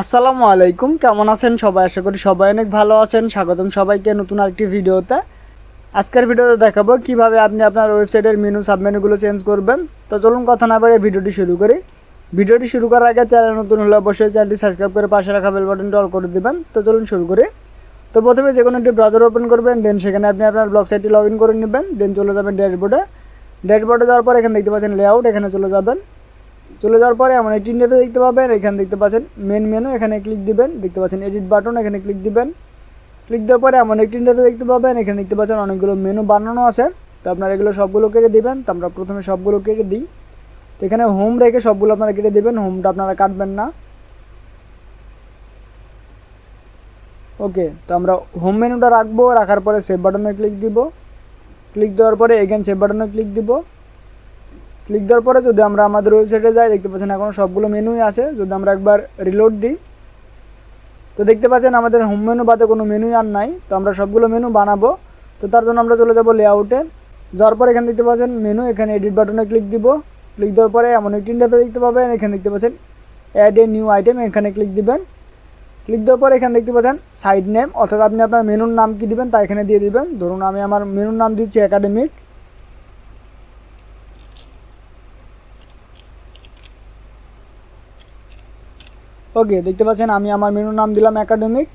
আসসালামু আলাইকুম, কেমন আছেন সবাই? আশা করি সবাই অনেক ভালো আছেন। স্বাগতম সবাইকে নতুন আরেকটি ভিডিওতে। আজকের ভিডিওতে দেখাবো কীভাবে আপনি আপনার ওয়েবসাইটের মেনু, সাবমেনুগুলো চেঞ্জ করবেন। তো চলুন কথা না বাড়িয়ে ভিডিওটি শুরু করি। ভিডিওটি শুরু করার আগে চ্যানেল নতুন হলে অবশ্যই চ্যানেলটি সাবস্ক্রাইব করে পাশে রাখা বেল বাটনটি অল করে দিবেন। তো চলুন শুরু করি। তো প্রথমে যে কোনো একটি ব্রাউজার ওপেন করবেন দেন সেখানে আপনি আপনার ব্লগ সাইটটি লগ ইন করে নেবেন দেন চলে যাবেন ড্যাশবোর্ডে ড্যাশবোর্ডে যাওয়ার পর এখানে দেখতে পাচ্ছেন লেআউট এখানে চলে যাবেন। চলে যাওয়ার পরে এমন একটি ইন্টারভিউ দেখতে পাবেন, এখানে দেখতে পাচ্ছেন মেন মেনু এখানে ক্লিক দিবেন, দেখতে পাচ্ছেন এডিট বাটন এখানে ক্লিক দিবেন। ক্লিক দেওয়ার পরে এমন একটি ইন্টারভিউ দেখতে পাবেন, এখানে দেখতে পাচ্ছেন অনেকগুলো মেনু বানানো আছে। তো আপনারা এগুলো সবগুলো কেটে দিবেন, তো আমরা প্রথমে সবগুলো কেটে দিই। তো এখানে হোম রেখে সবগুলো আপনারা কেটে দিবেন হোমটা আপনারা কাটবেন না। ওকে, তো আমরা হোম মেনুটা রাখব, রাখার পরে সেভ বাটনে ক্লিক দিব। ক্লিক দেওয়ার পরে এগেন সেভ বাটনে ক্লিক দিব। ক্লিক দেওয়ার পরে যদি আমরা আমাদের ওয়েবসাইটে যাই, দেখতে পাচ্ছেন এখন সবগুলো মেনুই আছে। যদি আমরা একবার রিলোড দিই, তো দেখতে পাচ্ছেন আমাদের হোম মেনু বাদে কোনো মেনুই আর নাই। তো আমরা সবগুলো মেনু বানাবো। তো তার জন্য আমরা চলে যাব লেআউটে যাওয়ার পরে এখানে দেখতে পাচ্ছেন মেনু এখানে এডিট বাটনে ক্লিক দিব। ক্লিক দেওয়ার পরে এমন একটি ইন্টারভিউ দেখতে পাবেন। এখানে দেখতে পাচ্ছেন অ্যাড এ নিউ আইটেম এখানে ক্লিক দিবেন। ক্লিক দেওয়ার পরে এখানে দেখতে পাচ্ছেন সাইড নেম অর্থাৎ আপনি আপনার মেনুর নাম কি দিবেন তা এখানে দিয়ে দিবেন। ধরুন আমি আমার মেনুর নাম দিচ্ছি একাডেমিক ওকে দেখতে পাচ্ছেন, আমি আমার মেনুর নাম দিলাম অ্যাকাডেমিক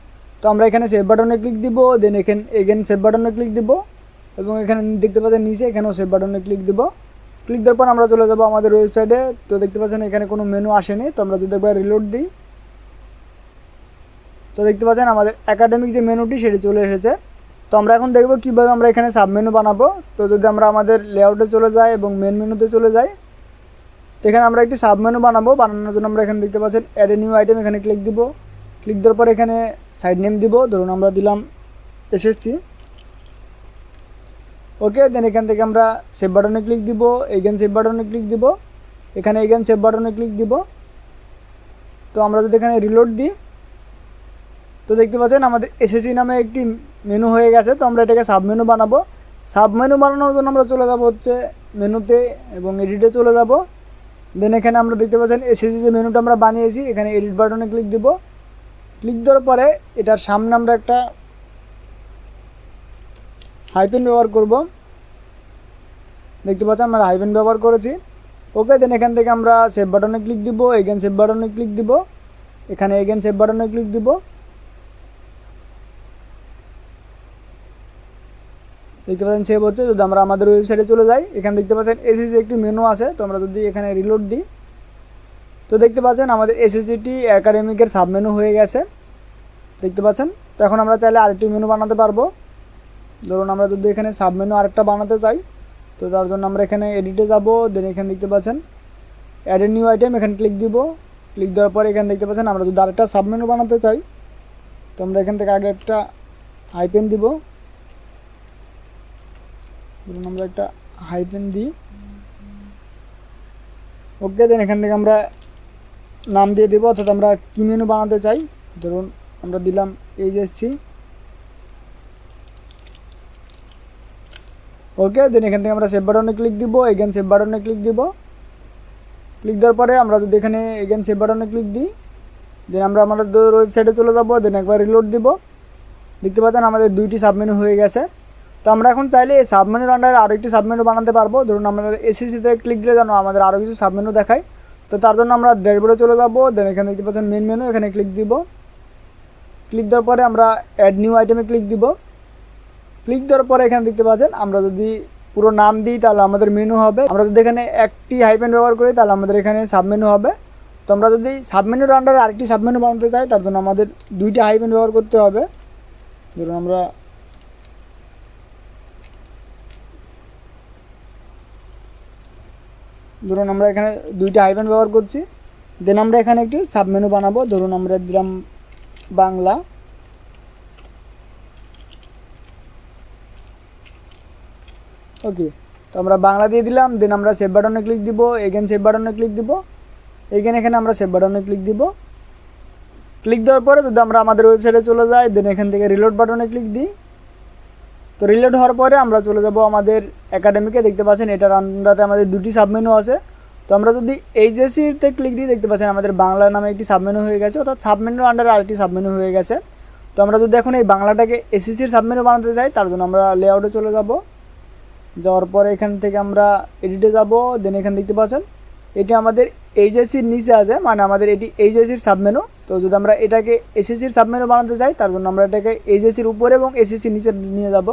তো আমরা এখানে সেভ বাটনে ক্লিক দিব দেন এখানে এগেন সেভ বাটনে ক্লিক দিব। এবং এখানে দেখতে পাচ্ছেন, নিচে এখানেও সেভ বাটনে ক্লিক দিব। ক্লিক দেওয়ার পর আমরা চলে যাব আমাদের ওয়েবসাইটে তো দেখতে পাচ্ছেন, এখানে কোনো মেনু আসেনি, তো আমরা যদি একবার রিলোড দিই। তো দেখতে পাচ্ছেন, আমাদের একাডেমিক যে মেনুটি সেটি চলে এসেছে। তো আমরা এখন দেখব কীভাবে আমরা এখানে সাব মেনু বানাবো। তো যদি আমরা আমাদের লেআউটে চলে যাই এবং মেন মেনুতে চলে যাই এখানে আমরা একটি সাবমেনু বানাবো। বানানোর জন্য আমরা এখানে দেখতে পাচ্ছেন অ্যাড এ নিউ আইটেম এখানে ক্লিক দিব। ক্লিক দেওয়ার পর এখানে সাইড নেম দিব। ধরুন আমরা দিলাম এসএসসি ওকে দেন এখান থেকে আমরা সেভ বাটনে ক্লিক দিব। এগেন সেভ বাটনে ক্লিক দিব। এখানে এগেন সেভ বাটনে ক্লিক দিব। তো আমরা যদি এখানে রিলোড দিই, তো দেখতে পাচ্ছেন আমাদের এসএসসি নামে একটি মেনু হয়ে গেছে। তো আমরা এটাকে সাব মেনু বানাবো। সাব মেনু বানানোর জন্য আমরা চলে যাব হচ্ছে মেনুতে এবং এডিটে চলে যাব। দেন এখানে আমরা দেখতে পাচ্ছেন এসএসসি যে মেনুটা আমরা বানিয়েছি। এখানে এডিট বাটনে ক্লিক দিব। ক্লিক দেওয়ার পরে এটার সামনে আমরা একটা হাইপেন ব্যবহার করব। দেখতে পাচ্ছেন আমরা হাইপেন ব্যবহার করেছি। ওকে দেন এখান থেকে আমরা সেভ বাটনে ক্লিক দিব এগেন সেভ বাটনে ক্লিক দিব। এখানে এগেন সেভ বাটনে ক্লিক দিব। দেখতে পাচ্ছেন সেভ হচ্ছে। যদি আমরা আমাদের ওয়েবসাইটে চলে যাই, এখানে দেখতে পাচ্ছেন এসএসসি একটি মেনু আছে। তো আমরা যদি এখানে রিলোড দিই, তো দেখতে পাচ্ছেন, আমাদের এসএসসিটি অ্যাকাডেমিকের সাব মেনু হয়ে গেছে। দেখতে পাচ্ছেন? তো এখন আমরা চাইলে আরেকটি মেনু বানাতে পারব। ধরুন, আমরা যদি এখানে সাব মেনু আরেকটা বানাতে চাই, তো তার জন্য আমরা এখানে এডিটে যাব। দেন এখানে দেখতে পাচ্ছেন অ্যাড এ নিউ আইটেম এখানে ক্লিক দিব। ক্লিক দেওয়ার পরে এখানে দেখতে পাচ্ছেন, আমরা যদি আরেকটা সাব মেনু বানাতে চাই, তো আমরা এখান থেকে আগে একটা হাইপেন দিব। ধরুন আমরা একটা হাইপেন দিই। ওকে দেন এখান থেকে আমরা নাম দিয়ে দেবো, অর্থাৎ আমরা কী মেনু বানাতে চাই? ধরুন আমরা দিলাম এইচএসসি ওকে দেন এখান থেকে আমরা সেভ বাটনে ক্লিক দিব এগেন সেভ বাটনে ক্লিক দিব। ক্লিক দেওয়ার পরে আমরা যদি এখানে এগেন সেভ বাটনে ক্লিক দিই দেন আমরা আমাদের ওয়েবসাইটে চলে যাব দেন একবার রিলোড দিব। দেখতে পাচ্ছেন আমাদের দুইটি সাবমেনু হয়ে গেছে। তো আমরা এখন চাইলে এই সাবমেনুর আন্ডারে আরও একটি সাবমেনু বানাতে পারব। ধরুন আমাদের এসিসিতে ক্লিক দিলে যেন আমাদের আরও কিছু সাবমেনু দেখায়। তো তার জন্য আমরা ড্যাশবোর্ডে চলে যাব। দেন এখানে দেখতে পাচ্ছেন মেন মেনু এখানে ক্লিক দিব। ক্লিক দেওয়ার পরে আমরা অ্যাড নিউ আইটেমে ক্লিক দিব। ক্লিক দেওয়ার পরে এখানে দেখতে পাচ্ছেন, আমরা যদি পুরো নাম দিই তাহলে আমাদের মেনু হবে। আমরা যদি এখানে একটি হাইপেন ব্যবহার করি তাহলে আমাদের এখানে সাবমেনু হবে। তো আমরা যদি সাবমেনুর আন্ডারে আরেকটি সাবমেনু বানাতে চাই, তার জন্য আমাদের দুইটা হাইপেন ব্যবহার করতে হবে। ধরুন আমরা ধরুন আমরা এখানে দুইটা হাইপেন ব্যবহার করছি দেন আমরা এখানে একটি সাবমেনু বানাবো, ধরুন আমরা দিলাম বাংলা। ওকে তো আমরা বাংলা দিয়ে দিলাম দেন আমরা সেভ বাটনে ক্লিক দিব এগেন সেভ বাটনে ক্লিক দিব এগেন এখানে আমরা সেভ বাটনে ক্লিক দিব। ক্লিক দেওয়ার পরে যদি আমরা আমাদের ওয়েবসাইটে চলে যাই দেন এখান থেকে রিলোড বাটনে ক্লিক দিই। তো রিলোড হওয়ার পরে আমরা চলে যাব আমাদের একাডেমিকে দেখতে পাচ্ছেন এটার আন্ডারে আমাদের দুটি সাবমেনু আছে। তো আমরা যদি এইচএসিতে ক্লিক দিয়ে দেখতে পাচ্ছেন, আমাদের বাংলা নামে একটি সাবমেনু হয়ে গেছে, অর্থাৎ সাবমেনুর আন্ডারে আরেকটি সাবমেনু হয়ে গেছে। তো আমরা যদি এখন এই বাংলাটাকে এসিসির সাবমেনু বানাতে চাই, তার জন্য আমরা লেআউটে চলে যাব। যাওয়ার পরে এখান থেকে আমরা এডিটে যাব দেন এখানে দেখতে পাচ্ছেন, এটি আমাদের এইচএসির নিচে আছে মানে আমাদের এটি এইচএসির সাবমেনু তো যদি আমরা এটাকে এসএসির সাবমেনু বানাতে চাই, তার জন্য আমরা এটাকে এইচএসির উপরে এবং এসএসির নিচে নিয়ে যাব।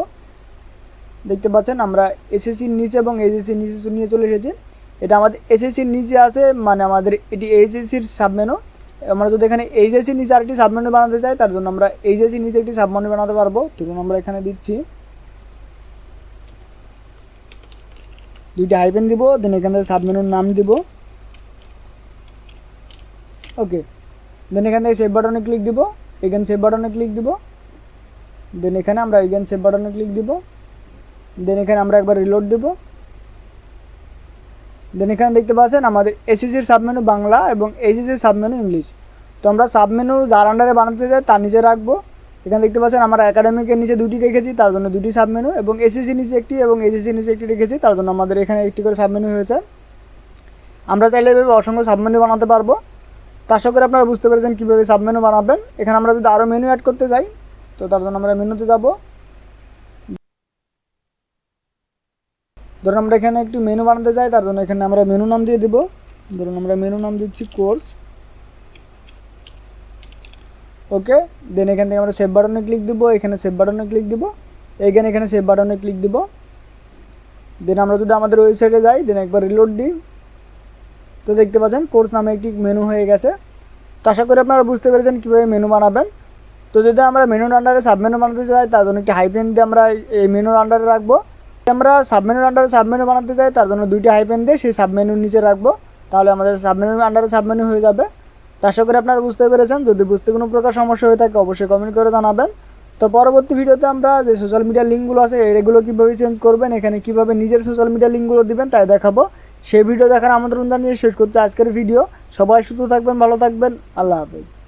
দেখতে পাচ্ছেন, আমরা এসএসসির নিচে এবং এইচএসসির নিচে নিয়ে চলে এসেছি। এটা আমাদের এসএসসির নিচে আছে মানে আমাদের এটি এইচএসসির সাবমেনু আমরা যদি এখানে এইচএসসির নিচে আরেকটি সাবমেনু বানাতে চাই, তার জন্য আমরা এইচএসসির নিচে একটি সাবমেনু বানাতে পারব। তো আমরা এখানে দিচ্ছি। দুইটা হাইপেন দিব দেন এখানে সাবমেনুর নাম দিব। ওকে দেন এখান থেকে সেভ বাটনে ক্লিক দিব এখানে সেভ বাটনে ক্লিক দিব। দেন এখানে আমরা এখানে সেভ বাটনে ক্লিক দিব। দেন এখানে আমরা একবার রিলোড দেব। দেন এখানে দেখতে পাচ্ছেন আমাদের এসিসির সাবমেনু বাংলা এবং এসিসির সাবমেনু ইংলিশ। তো আমরা সাবমেনু যার আন্ডারে বানাতে চাই তার নিচে রাখব। এখানে দেখতে পাচ্ছেন আমরা একাডেমিকের নিচে দুটি রেখেছি, তার জন্য দুটি সাবমেনু এবং এসিসি নিচে একটি এবং এসিসি নিচে একটি রেখেছি, তার জন্য আমাদের এখানে একটি করে সাবমেনু হয়েছে। আমরা চাইলে এভাবে অসংখ্য সাবমেনু বানাতে পারব। তো আশা করি আপনারা বুঝতে পেরেছেন কীভাবে সাবমেনু বানাবেন। এখানে আমরা যদি আরও মেনু অ্যাড করতে চাই তো তার জন্য আমরা মেনুতে যাব। ধরুন আমরা এখানে একটু মেনু বানাতে চাই তার জন্য এখানে আমরা মেনু নাম দিয়ে দিব। ধরুন আমরা মেনু নাম দিচ্ছি কোর্স ওকে দেন এখান থেকে আমরা সেভ বাটনে ক্লিক দিব, এখানে সেভ বাটনে ক্লিক দিব। এইখানে এখানে সেভ বাটনে ক্লিক দিব। দেন আমরা যদি আমাদের ওয়েবসাইটে যাই দেন একবার রিলোড দিই। তো দেখতে পাচ্ছেন, কোর্স নামে একটি মেনু হয়ে গেছে। তো আশা করি আপনারা বুঝতে পেরেছেন কীভাবে মেনু বানাবেন। তো যদি আমরা মেনুর আন্ডারে সাবমেনু বানাতে চাই, তার জন্য একটি হাইপেন দিয়ে আমরা এই মেনুর আন্ডারে রাখব। আমরা সাবমেনুর আন্ডারে সাবমেনু বানাতে চাই, তার জন্য দুইটি হাইপেন দিয়ে সেই সাবমেনুর নিচে রাখব। তাহলে আমাদের সাবমেনুর আন্ডারে সাবমেনু হয়ে যাবে। তো আশা করি আপনারা বুঝতে পেরেছেন। যদি বুঝতে কোনো প্রকার সমস্যা হয়ে থাকে, অবশ্যই কমেন্ট করে জানাবেন। তো পরবর্তী ভিডিওতে আমরা যে সোশ্যাল মিডিয়া লিঙ্কগুলো আছে, এগুলো কীভাবে চেঞ্জ করবেন, এখানে কীভাবে নিজের সোশ্যাল মিডিয়া লিঙ্কগুলো দিবেন, তাই দেখাবো। সেই ভিডিও দেখার আমাদের আমন্ত্রণ নিয়ে শেষ করছে আজকের ভিডিও। সবাই সুস্থ থাকবেন, ভালো থাকবেন। আল্লাহ হাফেজ।